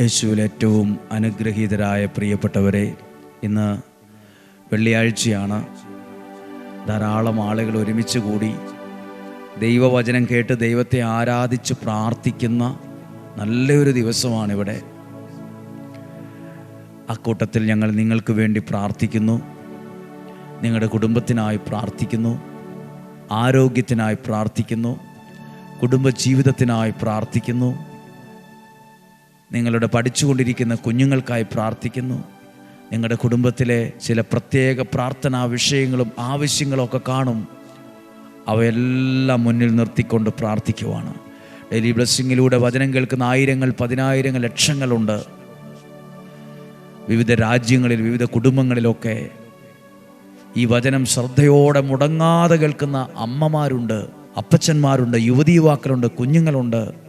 യേശുവിൽ ഏറ്റവും അനുഗ്രഹീതരായ പ്രിയപ്പെട്ടവരെ ഇന്ന് വെള്ളിയാഴ്ചയാണ്. ധാരാളം ആളുകൾ ഒരുമിച്ച് കൂടി ദൈവവചനം കേട്ട് ദൈവത്തെ ആരാധിച്ച് പ്രാർത്ഥിക്കുന്ന നല്ലൊരു ദിവസമാണിവിടെ. അക്കൂട്ടത്തിൽ ഞങ്ങൾ നിങ്ങൾക്ക് വേണ്ടി പ്രാർത്ഥിക്കുന്നു. നിങ്ങളുടെ കുടുംബത്തിനായി പ്രാർത്ഥിക്കുന്നു. ആരോഗ്യത്തിനായി പ്രാർത്ഥിക്കുന്നു. കുടുംബജീവിതത്തിനായി പ്രാർത്ഥിക്കുന്നു. നിങ്ങളുടെ പഠിച്ചുകൊണ്ടിരിക്കുന്ന കുഞ്ഞുങ്ങൾക്കായി പ്രാർത്ഥിക്കുന്നു. നിങ്ങളുടെ കുടുംബത്തിലെ ചില പ്രത്യേക പ്രാർത്ഥനാ വിഷയങ്ങളും ആവശ്യങ്ങളും ഒക്കെ കാണും. അവയെല്ലാം മുന്നിൽ നിർത്തിക്കൊണ്ട് പ്രാർത്ഥിക്കുവാണ്. ഡെയിലി ബ്ലെസ്സിങ്ങിലൂടെ വചനം കേൾക്കുന്ന ആയിരങ്ങൾ പതിനായിരങ്ങൾ ലക്ഷങ്ങളുണ്ട്. വിവിധ രാജ്യങ്ങളിൽ വിവിധ കുടുംബങ്ങളിലൊക്കെ ഈ വചനം ശ്രദ്ധയോടെ മുടങ്ങാതെ കേൾക്കുന്ന അമ്മമാരുണ്ട് അപ്പച്ചന്മാരുണ്ട് യുവതി യുവാക്കളുണ്ട് കുഞ്ഞുങ്ങളുണ്ട്.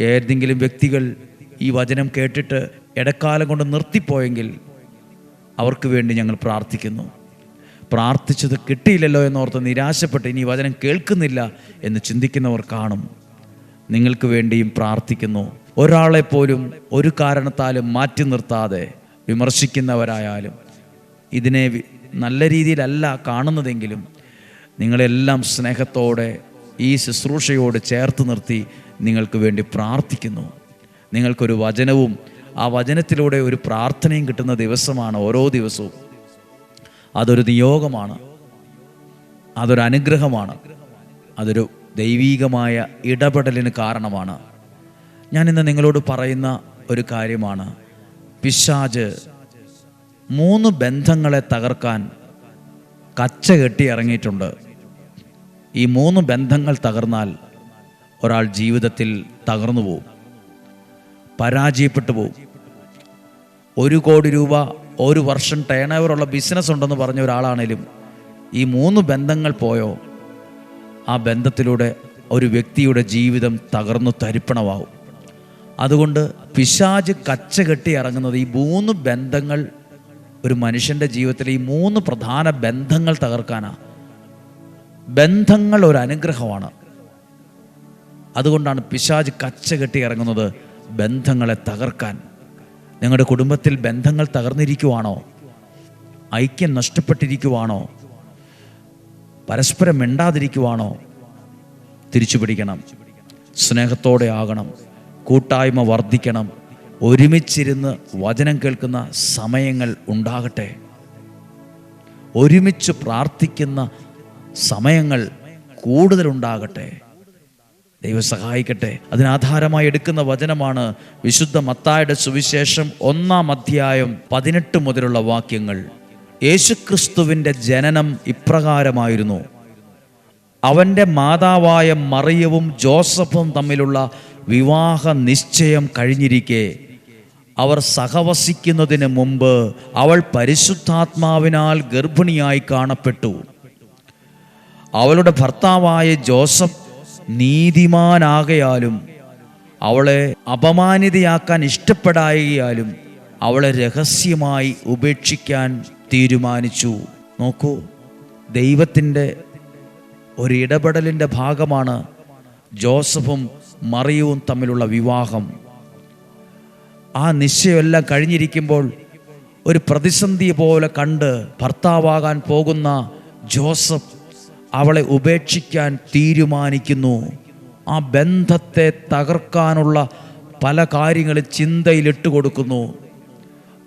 ഏതെങ്കിലും വ്യക്തികൾ ഈ വചനം കേട്ടിട്ട് ഇടക്കാലം കൊണ്ട് നിർത്തിപ്പോയെങ്കിൽ അവർക്ക് വേണ്ടി ഞങ്ങൾ പ്രാർത്ഥിക്കുന്നു. പ്രാർത്ഥിച്ചത് കിട്ടിയില്ലല്ലോ എന്നോർത്ത് നിരാശപ്പെട്ട് ഇനി വചനം കേൾക്കുന്നില്ല എന്ന് ചിന്തിക്കുന്നവർ കാണും. നിങ്ങൾക്ക് വേണ്ടിയും പ്രാർത്ഥിക്കുന്നു. ഒരാളെ പോലും ഒരു കാരണത്താലും മാറ്റി നിർത്താതെ വിമർശിക്കുന്നവരായാലും ഇതിനെ നല്ല രീതിയിലല്ല കാണുന്നതെങ്കിലും നിങ്ങളെല്ലാം സ്നേഹത്തോടെ ഈ ശുശ്രൂഷയോട് ചേർത്ത് നിർത്തി നിങ്ങൾക്ക് വേണ്ടി പ്രാർത്ഥിക്കുന്നു. നിങ്ങൾക്കൊരു വചനവും ആ വചനത്തിലൂടെ ഒരു പ്രാർത്ഥനയും കിട്ടുന്ന ദിവസമാണ് ഓരോ ദിവസവും. അതൊരു നിയോഗമാണ്. അതൊരു അനുഗ്രഹമാണ്. അതൊരു ദൈവീകമായ ഇടപെടലിന് കാരണമാണ്. ഞാൻ ഇന്ന് നിങ്ങളോട് പറയുന്ന ഒരു കാര്യമാണ്. പിശാജ് മൂന്ന് ബന്ധങ്ങളെ തകർക്കാൻ കച്ച കെട്ടി ഇറങ്ങിയിട്ടുണ്ട്. ഈ മൂന്ന് ബന്ധങ്ങൾ തകർന്നാൽ ഒരാൾ ജീവിതത്തിൽ തകർന്നു പോവും. പരാജയപ്പെട്ടു പോവും. ഒരു കോടി രൂപ ഒരു വർഷം ടേൺ ഓവറുള്ള ബിസിനസ് ഉണ്ടെന്ന് പറഞ്ഞ ഒരാളാണേലും ഈ മൂന്ന് ബന്ധങ്ങൾ പോയോ? ആ ബന്ധത്തിലൂടെ ഒരു വ്യക്തിയുടെ ജീവിതം തകർന്നു തരിപ്പണമാവും. അതുകൊണ്ട് പിശാജ് കച്ച കെട്ടി ഇറങ്ങുന്നത് ഈ മൂന്ന് ബന്ധങ്ങൾ ഒരു മനുഷ്യന്റെ ജീവിതത്തിലെ ഈ മൂന്ന് പ്രധാന ബന്ധങ്ങൾ തകർക്കാനാണ് ബന്ധങ്ങൾ ഒരു അനുഗ്രഹമാണ്. അതുകൊണ്ടാണ് പിശാജ് കച്ച കെട്ടി ഇറങ്ങുന്നത് ബന്ധങ്ങളെ തകർക്കാൻ. നിങ്ങളുടെ കുടുംബത്തിൽ ബന്ധങ്ങൾ തകർന്നിരിക്കുവാണോ? ഐക്യം നഷ്ടപ്പെട്ടിരിക്കുവാണോ? പരസ്പരം മിണ്ടാതിരിക്കുവാണോ? തിരിച്ചു പിടിക്കണം. സ്നേഹത്തോടെ ആകണം. കൂട്ടായ്മ വർദ്ധിക്കണം. ഒരുമിച്ചിരുന്ന് വചനം കേൾക്കുന്ന സമയങ്ങൾ ഉണ്ടാകട്ടെ. ഒരുമിച്ച് പ്രാർത്ഥിക്കുന്ന സമയങ്ങൾ കൂടുതലുണ്ടാകട്ടെ. ദൈവം സഹായിക്കട്ടെ. അതിനാധാരമായി എടുക്കുന്ന വചനമാണ് വിശുദ്ധ മത്തായുടെ സുവിശേഷം ഒന്നാം അധ്യായം പതിനെട്ട് മുതലുള്ള വാക്യങ്ങൾ. യേശുക്രിസ്തുവിന്റെ ജനനം ഇപ്രകാരമായിരുന്നു. അവന്റെ മാതാവായ മറിയവും ജോസഫും തമ്മിലുള്ള വിവാഹ നിശ്ചയം കഴിഞ്ഞിരിക്കെ. അവർ സഹവസിക്കുന്നതിന് മുമ്പ് അവൾ പരിശുദ്ധാത്മാവിനാൽ ഗർഭിണിയായി കാണപ്പെട്ടു. അവളുടെ ഭർത്താവായ ജോസഫ് നീതിമാനാകയാലും അവളെ അപമാനിതയാക്കാൻ ഇഷ്ടപ്പെടായാലും അവളെ രഹസ്യമായി ഉപേക്ഷിക്കാൻ തീരുമാനിച്ചു. നോക്കൂ ദൈവത്തിന്റെ ഒരു ഇടപെടലിന്റെ ഭാഗമാണ് ജോസഫും മറിയവും തമ്മിലുള്ള വിവാഹം. ആ നിശ്ചയമെല്ലാം കഴിഞ്ഞിരിക്കുമ്പോൾ ഒരു പ്രതിസന്ധി പോലെ കണ്ട് ഭർത്താവാകാൻ പോകുന്ന ജോസഫ് അവളെ ഉപേക്ഷിക്കാൻ തീരുമാനിക്കുന്നു. ആ ബന്ധത്തെ തകർക്കാനുള്ള പല കാര്യങ്ങളും ചിന്തയിലിട്ട് കൊടുക്കുന്നു.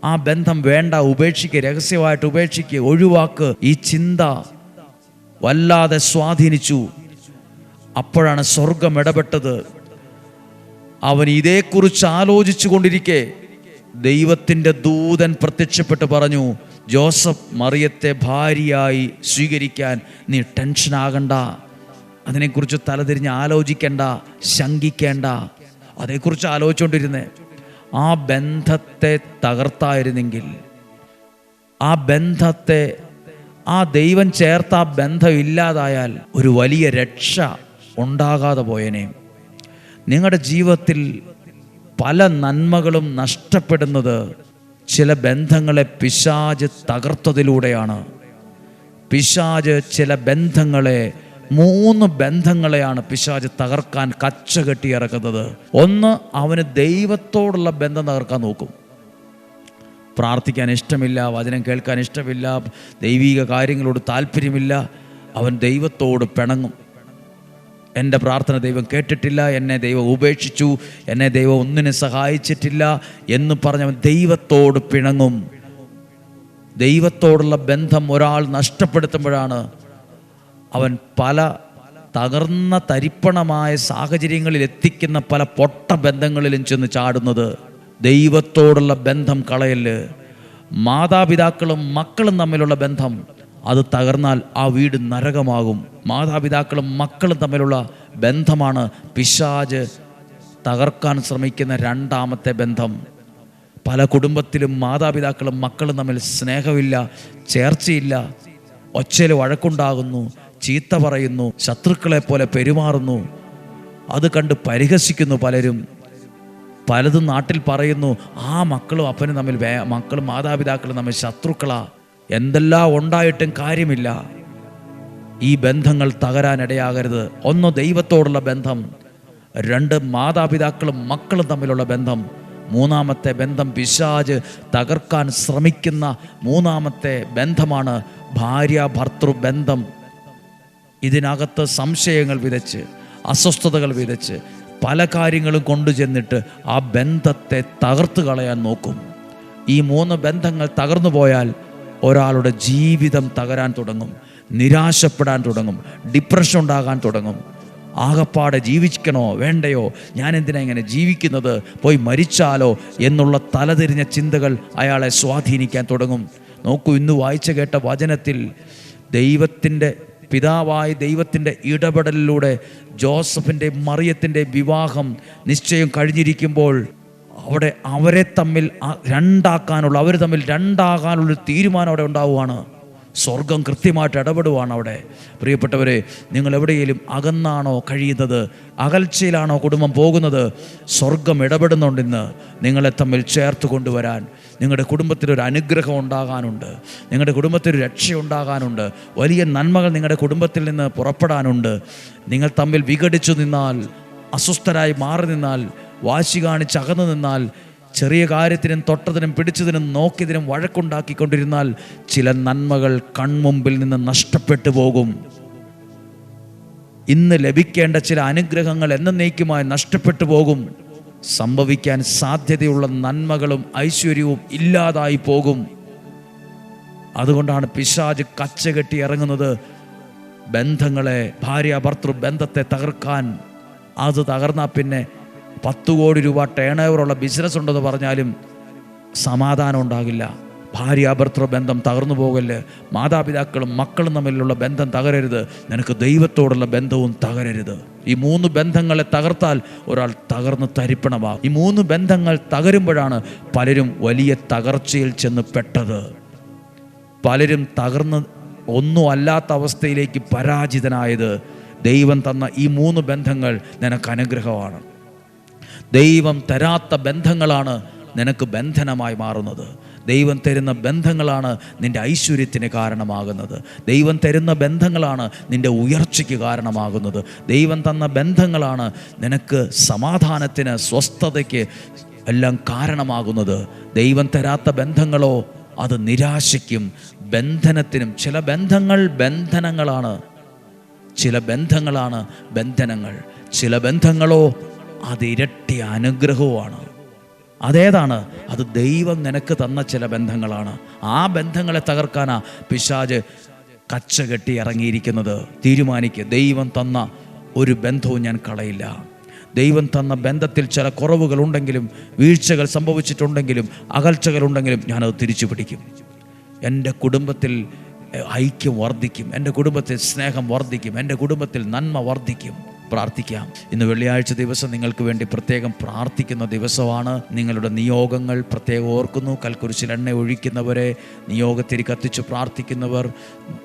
ആ ബന്ധം വേണ്ട ഉപേക്ഷിക്കുക രഹസ്യമായിട്ട് ഉപേക്ഷിക്കുക ഒഴിവാക്ക്. ഈ ചിന്ത വല്ലാതെ സ്വാധീനിച്ചു. അപ്പോഴാണ് സ്വർഗം ഇടപെട്ടത്. അവൻ ഇതേക്കുറിച്ച് ആലോചിച്ചു കൊണ്ടിരിക്കെ ദൈവത്തിന്റെ ദൂതൻ പ്രത്യക്ഷപ്പെട്ട് പറഞ്ഞു ജോസഫ് മറിയത്തെ ഭാര്യയായി സ്വീകരിക്കാൻ നീ ടെൻഷനാകണ്ട അതിനെക്കുറിച്ച് തലതിരിഞ്ഞ് ആലോചിക്കേണ്ട ശങ്കിക്കേണ്ട. അതേക്കുറിച്ച് ആലോചിച്ചുകൊണ്ടിരുന്നേ ആ ബന്ധത്തെ തകർത്തായിരുന്നെങ്കിൽ ആ ബന്ധത്തെ ആ ദൈവം ചേർത്ത ആ ബന്ധം ഇല്ലാതായാൽ ഒരു വലിയ രക്ഷ ഉണ്ടാകാതെ പോയനെ. നിങ്ങളുടെ ജീവിതത്തിൽ പല നന്മകളും നഷ്ടപ്പെടുന്നത് ചില ബന്ധങ്ങളെ പിശാജ് തകർത്തതിലൂടെയാണ്. പിശാജ് ചില ബന്ധങ്ങളെ മൂന്ന് ബന്ധങ്ങളെയാണ് പിശാജ് തകർക്കാൻ കച്ച കെട്ടി ഇറക്കുന്നത്. ഒന്ന് അവന് ദൈവത്തോടുള്ള ബന്ധം തകർക്കാൻ നോക്കും. പ്രാർത്ഥിക്കാൻ ഇഷ്ടമില്ല വചനം കേൾക്കാൻ ഇഷ്ടമില്ല ദൈവിക കാര്യങ്ങളോട് താല്പര്യമില്ല അവൻ ദൈവത്തോട് പിണങ്ങും. എന്റെ പ്രാർത്ഥന ദൈവം കേട്ടിട്ടില്ല എന്നെ ദൈവം ഉപേക്ഷിച്ചു എന്നെ ദൈവം ഒന്നിനെ സഹായിച്ചിട്ടില്ല എന്ന് പറഞ്ഞവൻ ദൈവത്തോട് പിണങ്ങും. ദൈവത്തോടുള്ള ബന്ധം ഒരാൾ നഷ്ടപ്പെടുത്തുമ്പോഴാണ് അവൻ പല തകർന്ന തരിപ്പണമായ സാഹചര്യങ്ങളിൽ എത്തിക്കുന്ന പല പൊട്ട ബന്ധങ്ങളിലും ചെന്ന് ചാടുന്നത്. ദൈവത്തോടുള്ള ബന്ധം കളയൽ മാതാപിതാക്കളും മക്കളും തമ്മിലുള്ള ബന്ധം അത് തകർന്നാൽ ആ വീട് നരകമാകും. മാതാപിതാക്കളും മക്കളും തമ്മിലുള്ള ബന്ധമാണ് പിശാജ് തകർക്കാൻ ശ്രമിക്കുന്ന രണ്ടാമത്തെ ബന്ധം. പല കുടുംബത്തിലും മാതാപിതാക്കളും മക്കളും തമ്മിൽ സ്നേഹമില്ല ചേർച്ചയില്ല. ഒച്ചയിൽ വഴക്കുണ്ടാകുന്നു ചീത്ത പറയുന്നു ശത്രുക്കളെ പോലെ പെരുമാറുന്നു. അത് കണ്ട് പരിഹസിക്കുന്നു പലരും. പലതും നാട്ടിൽ പറയുന്നു ആ മക്കളും അപ്പനും തമ്മിൽ മക്കളും മാതാപിതാക്കളും തമ്മിൽ ശത്രുക്കളാ. എന്തെല്ലാം ഉണ്ടായിട്ടും കാര്യമില്ല. ഈ ബന്ധങ്ങൾ തകരാനിടയാകരുത്. ഒന്ന് ദൈവത്തോടുള്ള ബന്ധം രണ്ട് മാതാപിതാക്കളും മക്കളും തമ്മിലുള്ള ബന്ധം മൂന്നാമത്തെ ബന്ധം പിശാജ് തകർക്കാൻ ശ്രമിക്കുന്ന മൂന്നാമത്തെ ബന്ധമാണ് ഭാര്യ ഭർത്തൃ ബന്ധം. ഇതിനകത്ത് സംശയങ്ങൾ വിതച്ച് അസ്വസ്ഥതകൾ വിതച്ച് പല കാര്യങ്ങളും കൊണ്ടു ചെന്നിട്ട് ആ ബന്ധത്തെ തകർത്ത് കളയാൻ നോക്കും. ഈ മൂന്ന് ബന്ധങ്ങൾ തകർന്നു പോയാൽ ഒരാളുടെ ജീവിതം തകരാൻ തുടങ്ങും നിരാശപ്പെടാൻ തുടങ്ങും ഡിപ്രഷൻ ഉണ്ടാകാൻ തുടങ്ങും. ആകപ്പാടെ ജീവിക്കണോ വേണ്ടയോ ഞാൻ എന്തിനാ ഇങ്ങനെ ജീവിക്കുന്നത് പോയി മരിച്ചാലോ എന്നുള്ള തലതിരിഞ്ഞ ചിന്തകൾ അയാളെ സ്വാധീനിക്കാൻ തുടങ്ങും. നോക്കൂ ഇന്ന് വായിച്ച കേട്ട വചനത്തിൽ ദൈവത്തിന്റെ പിതാവായ ദൈവത്തിന്റെ ഇടപെടലിലൂടെ ജോസഫിന്റെ മറിയത്തിന്റെ വിവാഹം നിശ്ചയം കഴിഞ്ഞിരിക്കുമ്പോൾ അവിടെ അവരെ തമ്മിൽ രണ്ടാക്കാനുള്ള അവർ തമ്മിൽ രണ്ടാകാനുള്ള ഒരു തീരുമാനം അവിടെ ഉണ്ടാവുകയാണ് സ്വർഗം കൃത്യമായിട്ട് ഇടപെടുവാണ് അവിടെ. പ്രിയപ്പെട്ടവരെ നിങ്ങൾ എവിടെയെങ്കിലും അകന്നാണോ കഴിയുന്നത് അകൽച്ചയിലാണോ കുടുംബം പോകുന്നത് സ്വർഗം ഇടപെടുന്നുണ്ടെന്ന് നിങ്ങളെ തമ്മിൽ ചേർത്ത് കൊണ്ടുവരാൻ നിങ്ങളുടെ കുടുംബത്തിൽ ഒരു അനുഗ്രഹം ഉണ്ടാകാനുണ്ട്. നിങ്ങളുടെ കുടുംബത്തിൽ ഒരു രക്ഷ ഉണ്ടാകാനുണ്ട്. വലിയ നന്മകൾ നിങ്ങളുടെ കുടുംബത്തിൽ നിന്ന് പുറപ്പെടാനുണ്ട്. നിങ്ങൾ തമ്മിൽ വിഘടിച്ചു നിന്നാൽ അസ്വസ്ഥരായി മാറി നിന്നാൽ വാശി കാണിച്ച് അകന്നു നിന്നാൽ ചെറിയ കാര്യത്തിനും തൊട്ടതിനും പിടിച്ചതിനും നോക്കിയതിനും വഴക്കുണ്ടാക്കിക്കൊണ്ടിരുന്നാൽ ചില നന്മകൾ കൺമുമ്പിൽ നിന്ന് നഷ്ടപ്പെട്ടു പോകും. ഇന്ന് ലഭിക്കേണ്ട ചില അനുഗ്രഹങ്ങൾ എന്നേക്കുമായി നഷ്ടപ്പെട്ടു പോകും. സംഭവിക്കാൻ സാധ്യതയുള്ള നന്മകളും ഐശ്വര്യവും ഇല്ലാതായി പോകും. അതുകൊണ്ടാണ് പിശാജ് കച്ചകെട്ടി ഇറങ്ങുന്നത്. ബന്ധങ്ങളെ ഭാര്യ ഭർത്തൃ ബന്ധത്തെ തകർക്കാൻ. അത് തകർന്നാൽ പിന്നെ പത്ത് കോടി രൂപ ടേൺ ഓവറുള്ള ബിസിനസ് ഉണ്ടെന്ന് പറഞ്ഞാലും സമാധാനം ഉണ്ടാകില്ല. ഭാര്യ ഭർത്തൃ ബന്ധം തകർന്നു പോകല്ല്? മാതാപിതാക്കളും മക്കളും തമ്മിലുള്ള ബന്ധം തകരരുത്. നിനക്ക് ദൈവത്തോടുള്ള ബന്ധവും തകരരുത്. ഈ മൂന്ന് ബന്ധങ്ങളെ തകർത്താൽ ഒരാൾ തകർന്ന് തരിപ്പണമാകും. ഈ മൂന്ന് ബന്ധങ്ങൾ തകരുമ്പോഴാണ് പലരും വലിയ തകർച്ചയിൽ ചെന്ന് പെട്ടത്. പലരും തകർന്ന് ഒന്നും അല്ലാത്ത അവസ്ഥയിലേക്ക് പരാജിതനായത് ദൈവം തന്ന ഈ മൂന്ന് ബന്ധങ്ങൾ നിനക്ക് അനുഗ്രഹമാണ്. ദൈവം തരാത്ത ബന്ധങ്ങളാണ് നിനക്ക് ബന്ധനമായി മാറുന്നത്. ദൈവം തരുന്ന ബന്ധങ്ങളാണ് നിന്റെ ഐശ്വര്യത്തിന് കാരണമാകുന്നത്. ദൈവം തരുന്ന ബന്ധങ്ങളാണ് നിന്റെ ഉയർച്ചയ്ക്ക് കാരണമാകുന്നത്. ദൈവം തന്ന ബന്ധങ്ങളാണ് നിനക്ക് സമാധാനത്തിന് സ്വസ്ഥതയ്ക്ക് എല്ലാം കാരണമാകുന്നത്. ദൈവം തരാത്ത ബന്ധങ്ങളോ അത് നിരാശയ്ക്കും ബന്ധനത്തിനും. ചില ബന്ധങ്ങൾ ബന്ധനങ്ങളാണ്. ചില ബന്ധങ്ങളാണ് ബന്ധനങ്ങൾ. ചില ബന്ധങ്ങളോ അത് ഇരട്ടി അനുഗ്രഹവുമാണ്. അതേതാണ്? അത് ദൈവം നിനക്ക് തന്ന ചില ബന്ധങ്ങളാണ്. ആ ബന്ധങ്ങളെ തകർക്കാനാ പിശാജ് കച്ച കെട്ടി ഇറങ്ങിയിരിക്കുന്നത്. തീരുമാനിക്കുക ദൈവം തന്ന ഒരു ബന്ധവും ഞാൻ കളയില്ല. ദൈവം തന്ന ബന്ധത്തിൽ ചില കുറവുകൾ ഉണ്ടെങ്കിലും വീഴ്ചകൾ സംഭവിച്ചിട്ടുണ്ടെങ്കിലും അകൽച്ചകളുണ്ടെങ്കിലും ഞാനത് തിരിച്ചു പിടിക്കും. എന്റെ കുടുംബത്തിൽ ഐക്യം വർദ്ധിക്കും. എന്റെ കുടുംബത്തിൽ സ്നേഹം വർദ്ധിക്കും. എന്റെ കുടുംബത്തിൽ നന്മ വർദ്ധിക്കും. പ്രാർത്ഥിക്കാം. ഇന്ന് വെള്ളിയാഴ്ച ദിവസം നിങ്ങൾക്ക് വേണ്ടി പ്രത്യേകം പ്രാർത്ഥിക്കുന്ന ദിവസമാണ്. നിങ്ങളുടെ നിയോഗങ്ങൾ പ്രത്യേകം ഓർക്കുന്നു. കൽക്കുരിശിൽ എണ്ണ ഒഴിക്കുന്നവരെ നിയോഗത്തിൽ കത്തിച്ച് പ്രാർത്ഥിക്കുന്നവർ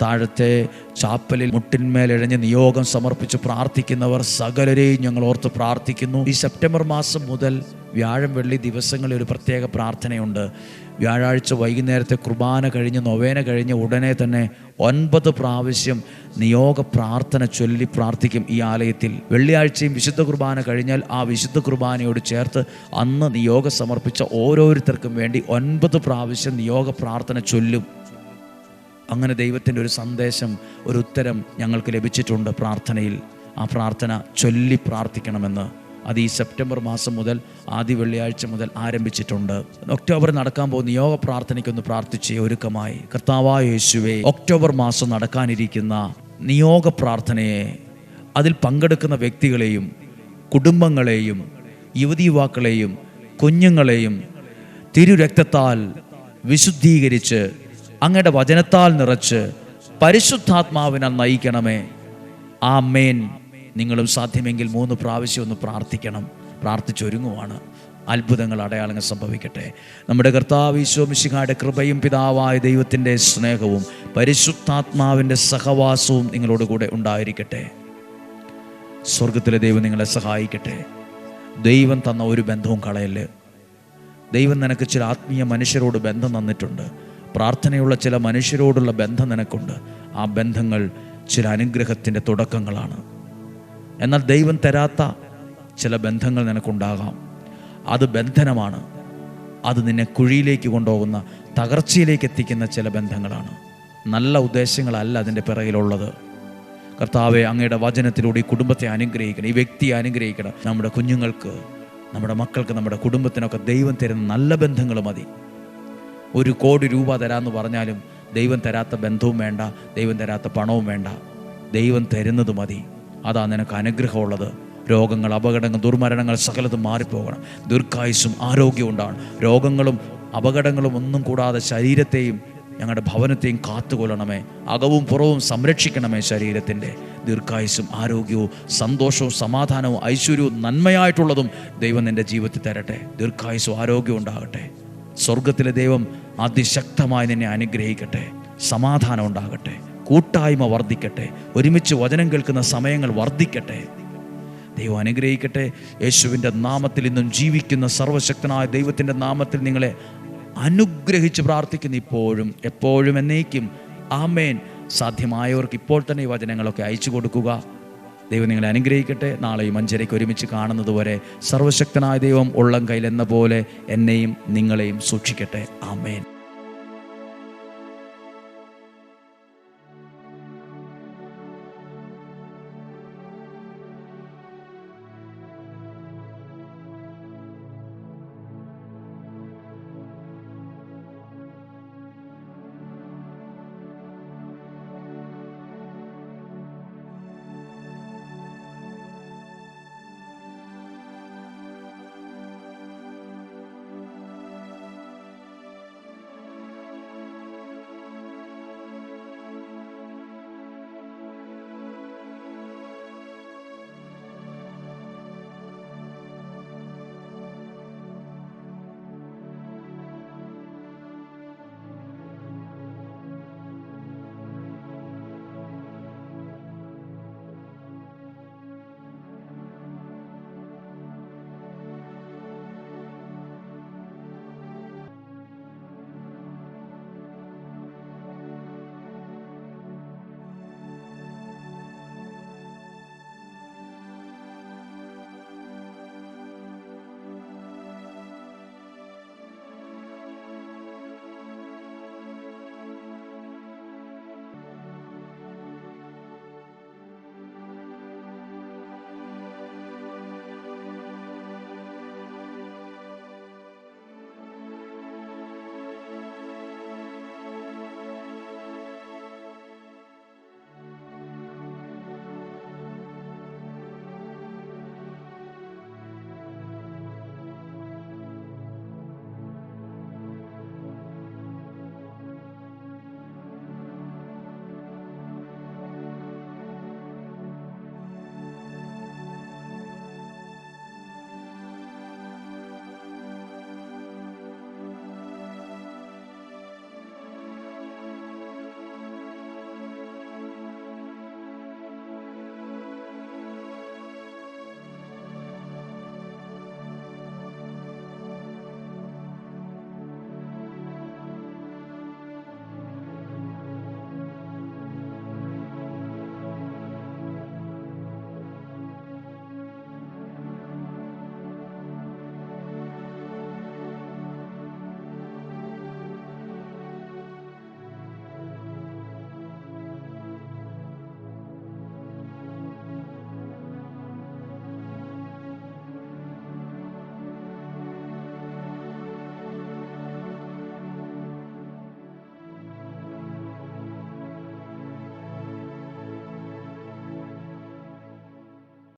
താഴത്തെ ചാപ്പലിൽ മുട്ടിന്മേലെഴഞ്ഞ് നിയോഗം സമർപ്പിച്ച് പ്രാർത്ഥിക്കുന്നവർ സകലരെയും ഞങ്ങൾ ഓർത്ത് പ്രാർത്ഥിക്കുന്നു. ഈ സെപ്റ്റംബർ മാസം മുതൽ വ്യാഴം വെള്ളി ദിവസങ്ങളിൽ ഒരു പ്രത്യേക പ്രാർത്ഥനയുണ്ട്. വ്യാഴാഴ്ച വൈകുന്നേരത്തെ കുർബാന കഴിഞ്ഞ് നൊവേന കഴിഞ്ഞ് ഉടനെ തന്നെ ഒൻപത് പ്രാവശ്യം നിയോഗ പ്രാർത്ഥന ചൊല്ലി പ്രാർത്ഥിക്കും ഈ ആലയത്തിൽ. വെള്ളിയാഴ്ചയും വിശുദ്ധ കുർബാന കഴിഞ്ഞാൽ ആ വിശുദ്ധ കുർബാനയോട് ചേർത്ത് അന്ന് നിയോഗ സമർപ്പിച്ച ഓരോരുത്തർക്കും വേണ്ടി ഒൻപത് പ്രാവശ്യം നിയോഗ പ്രാർത്ഥന ചൊല്ലും. അങ്ങനെ ദൈവത്തിന്റെ ഒരു സന്ദേശം ഒരു ഉത്തരം ഞങ്ങൾക്ക് ലഭിച്ചിട്ടുണ്ട് പ്രാർത്ഥനയിൽ. ആ പ്രാർത്ഥന ചൊല്ലി പ്രാർത്ഥിക്കണമെന്ന്. അത് ഈ സെപ്റ്റംബർ മാസം മുതൽ ആദ്യ വെള്ളിയാഴ്ച മുതൽ ആരംഭിച്ചിട്ടുണ്ട്. ഒക്ടോബർ നടക്കാൻ പോകുന്ന യോഗ പ്രാർത്ഥനയ്ക്കൊന്ന് പ്രാർത്ഥിച്ച് ഒരുക്കമായി. കർത്താവായ യേശുവെ ഒക്ടോബർ മാസം നടക്കാനിരിക്കുന്ന നിയോഗ പ്രാർത്ഥനയെ അതിൽ പങ്കെടുക്കുന്ന വ്യക്തികളെയും കുടുംബങ്ങളെയും യുവതി യുവാക്കളെയും കുഞ്ഞുങ്ങളെയും തിരുരക്തത്താൽ വിശുദ്ധീകരിച്ച് അങ്ങയുടെ വചനത്താൽ നിറച്ച് പരിശുദ്ധാത്മാവിനാൽ നയിക്കണമേ. ആ നിങ്ങളും സാധ്യമെങ്കിൽ മൂന്ന് പ്രാവശ്യം ഒന്ന് പ്രാർത്ഥിക്കണം. പ്രാർത്ഥിച്ചൊരുങ്ങുവാണ്. അത്ഭുതങ്ങൾ അടയാളങ്ങൾ സംഭവിക്കട്ടെ. നമ്മുടെ കർത്താവ് ഈശോമിശിഹായുടെ കൃപയും പിതാവായ ദൈവത്തിന്റെ സ്നേഹവും പരിശുദ്ധാത്മാവിന്റെ സഹവാസവും നിങ്ങളോട് കൂടെ ഉണ്ടായിരിക്കട്ടെ. സ്വർഗത്തിലെ ദൈവം നിങ്ങളെ സഹായിക്കട്ടെ. ദൈവം തന്ന ഒരു ബന്ധവും കളയൽ ദൈവം നിനക്ക് ചില ആത്മീയ മനുഷ്യരോട് ബന്ധം തന്നിട്ടുണ്ട്. പ്രാർത്ഥനയുള്ള ചില മനുഷ്യരോടുള്ള ബന്ധം നിനക്കുണ്ട്. ആ ബന്ധങ്ങൾ ചില അനുഗ്രഹത്തിന്റെ തുടക്കങ്ങളാണ്. എന്നാൽ ദൈവം തരാത്ത ചില ബന്ധങ്ങൾ നിനക്കുണ്ടാകാം. അത് ബന്ധനമാണ്. അത് നിന്നെ കുഴിയിലേക്ക് കൊണ്ടുപോകുന്ന തകർച്ചയിലേക്ക് എത്തിക്കുന്ന ചില ബന്ധങ്ങളാണ്. നല്ല ഉദ്ദേശങ്ങളല്ല അതിന്റെ പിറകിലുള്ളത്. കർത്താവെ അങ്ങയുടെ വചനത്തിലൂടെ ഈ കുടുംബത്തെ അനുഗ്രഹിക്കണം. ഈ വ്യക്തിയെ അനുഗ്രഹിക്കണം. നമ്മുടെ കുഞ്ഞുങ്ങൾക്ക് നമ്മുടെ മക്കൾക്ക് നമ്മുടെ കുടുംബത്തിനൊക്കെ ദൈവം തരുന്ന നല്ല ബന്ധങ്ങൾ മതി. ഒരു കോടി രൂപ തരാമെന്ന് പറഞ്ഞാലും ദൈവം തരാത്ത ബന്ധവും വേണ്ട ദൈവം തരാത്ത പണവും വേണ്ട. ദൈവം തരുന്നത് മതി. അതാ നിനക്ക് അനുഗ്രഹമുള്ളത്. രോഗങ്ങൾ അപകടങ്ങൾ ദുർമരണങ്ങൾ സകലതും മാറിപ്പോകണം. ദീർഘായുസും ആരോഗ്യവും ഉണ്ടാകണം. രോഗങ്ങളും അപകടങ്ങളും ഒന്നും കൂടാതെ ശരീരത്തെയും ഞങ്ങളുടെ ഭവനത്തെയും കാത്തുകൊള്ളണമേ. അകവും പുറവും സംരക്ഷിക്കണമേ ശരീരത്തിന്റെ. ദീർഘായുസും ആരോഗ്യവും സന്തോഷവും സമാധാനവും ഐശ്വര്യവും നന്മയായിട്ടുള്ളതും ദൈവം നിന്റെ ജീവിതത്തിൽ തരട്ടെ. ദീർഘായുസും ആരോഗ്യവും ഉണ്ടാകട്ടെ. സ്വർഗത്തിലെ ദൈവം അതിശക്തമായി നിന്നെ അനുഗ്രഹിക്കട്ടെ. സമാധാനം ഉണ്ടാകട്ടെ. കൂട്ടായ്മ വർദ്ധിക്കട്ടെ. ഒരുമിച്ച് വചനം കേൾക്കുന്ന സമയങ്ങൾ വർദ്ധിക്കട്ടെ. ദൈവം അനുഗ്രഹിക്കട്ടെ. യേശുവിന്റെ നാമത്തിൽ ഇന്നും ജീവിക്കുന്ന സർവശക്തനായ ദൈവത്തിന്റെ നാമത്തിൽ നിങ്ങളെ അനുഗ്രഹിച്ച് പ്രാർത്ഥിക്കുന്നു ഇപ്പോഴും എപ്പോഴും എന്നേക്കും. ആമേൻ. സാധ്യമായവർക്ക് ഇപ്പോൾ തന്നെ ഈ വചനങ്ങളൊക്കെ അയച്ചു കൊടുക്കുക. ദൈവം നിങ്ങളെ അനുഗ്രഹിക്കട്ടെ. നാളെയും അഞ്ചരയ്ക്ക് ഒരുമിച്ച് കാണുന്നത് വരെ സർവശക്തനായ ദൈവം ഉള്ളം കയ്യിൽ എന്ന പോലെ എന്നെയും നിങ്ങളെയും സൂക്ഷിക്കട്ടെ. ആമേൻ.